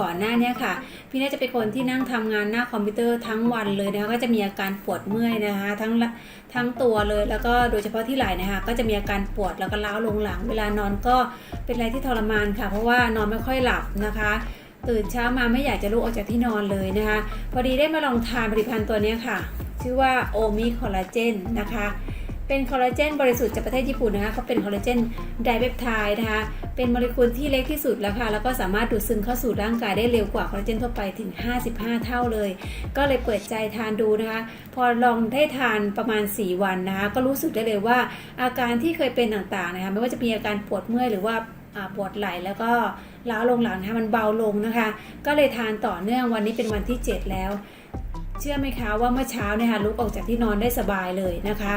ก่อนหน้าเนี้ค่ะ พี่น่าจะเป็นคนที่นั่งทำงานหน้าคอมพิวเตอร์ทั้งวันเลยนะคะก็จะมีอาการปวดเมื่อยนะคะ ทั้งทั้งตัวเลยแล้วก็โดยเฉพาะที่ไหล่นะคะ ก็จะมีอาการปวดแล้วก็ล้าลงหลัง เวลานอนก็เป็นอะไรที่ทรมานค่ะ เพราะว่านอนไม่ค่อยหลับนะคะตื่นเช้ามาไม่อยากจะลุกออกจากที่นอนเลยนะคะ พอดีได้มาลองทานผลิตภัณฑ์ตัวนี้ค่ะ ชื่อว่าโอมิคอลลาเจนนะคะ เป็นคอลลาเจนบริสุทธิ์จากประเทศญี่ปุ่นนะคะเขาเป็นคอลลาเจนไดเปปไทด์นะคะ เป็นโมเลกุลที่เล็กที่สุดแล้วค่ะ แล้วก็สามารถดูดซึมเข้าสู่ร่างกายได้เร็วกว่าคอลลาเจนทั่วไปถึง 55 เท่าเลย ก็เลยเปิดใจทานดูนะคะ พอลองได้ทานประมาณ 4 วันนะคะ ก็รู้สึกได้เลยว่าอาการที่เคยเป็นต่างๆนะคะ ไม่ว่าจะมีอาการปวดเมื่อยหรือว่าปวดไหล่แล้วก็ล้าลงหลังนะคะมันเบาลงนะคะ ก็เลยทานต่อเนื่องวันนี้เป็นวันที่ 7 แล้ว เชื่อไหมคะว่าเมื่อเช้าเนี่ยค่ะลุกออกจากที่นอนได้สบายเลยนะคะ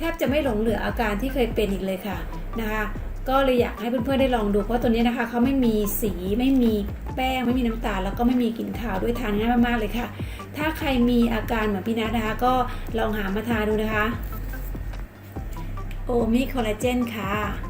แทบจะไม่หลงเหลืออาการที่เคยเป็นอีกเลยค่ะนะคะก็เลยอยากให้เพื่อนๆได้ลองดูเพราะตัวนี้นะคะเขาไม่มีสีไม่มีแป้งไม่มีน้ำตาลแล้วก็ไม่มีกลิ่นคาวด้วยทานง่ายมากๆเลยค่ะ ถ้าใครมีอาการเหมือนพี่นัทนะคะก็ลองหามาทานดูนะคะโอมิคอลลาเจนค่ะ